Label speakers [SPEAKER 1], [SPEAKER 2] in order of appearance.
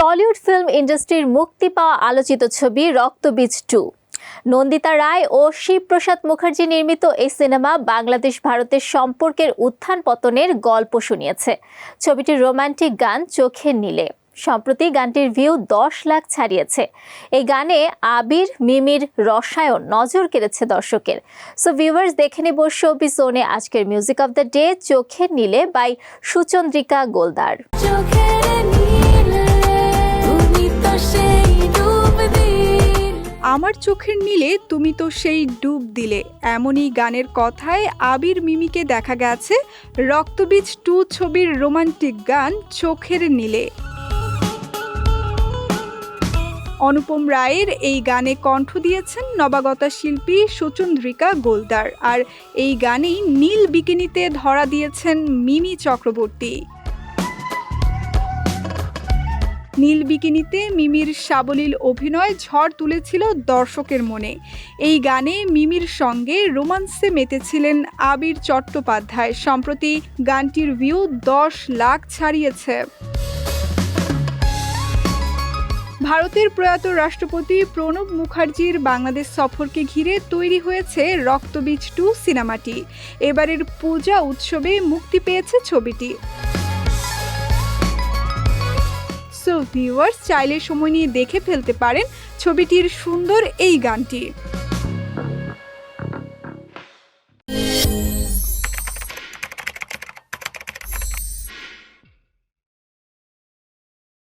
[SPEAKER 1] Tollywood film ইন্ডাস্ট্রির মুক্তি পাওয়া আলোচিত ছবি রক্তবীজ টু। নন্দিতা রায় ও শিবপ্রসাদ মুখার্জি নির্মিত এই সিনেমা বাংলাদেশ ভারতের সম্পর্কের উত্থান পতনের গল্প শুনিয়েছে। ছবিটির রোমান্টিক গান চোখের নীলে। সম্প্রতি গানটির ভিউ দশ লাখ ছাড়িয়েছে। এই গানে আবির, মিমির রসায়ন নজর কেড়েছে দর্শকের। সো ভিউয়ার্স দেখে নেব শোবি জোনে আজকের মিউজিক অফ দ্য ডে চোখের নীলে বাই সুচন্দ্রিকা গোলদার।
[SPEAKER 2] চোখের
[SPEAKER 3] আমার চোখের নীলে তুমি তো সেই ডুব দিলে। এমনই গানের কথায় আবির মিমিকে দেখা গেছে রক্তবীজ টু ছবির রোমান্টিক গান চোখের নীলে। অনুপম রায়ের এই গানে কণ্ঠ দিয়েছেন নবাগতা শিল্পী সুচন্দ্রিকা গোলদার। আর এই গানেই নীল বিকিনিতে ধরা দিয়েছেন মিমি চক্রবর্তী। নীল বিকিনিতে মিমির সাবলীল অভিনয় ঝড় তুলেছিল দর্শকের মনে। এই গানে মিমির সঙ্গে রোমান্সে মেতেছিলেন আবির চট্টোপাধ্যায়। সম্প্রতি গানটির ভিউ দশ লাখ ছাড়িয়েছে। ভারতের প্রয়াত রাষ্ট্রপতি প্রণব মুখার্জির বাংলাদেশ সফরকে ঘিরে তৈরি হয়েছে রক্তবীজ টু সিনেমাটি। এবারের পূজা উৎসবে মুক্তি পেয়েছে ছবিটি। সো ভিউয়ার্স চাইলে সময় নিয়ে দেখে ফেলতে পারেন ছবিটির সুন্দর এই গানটি।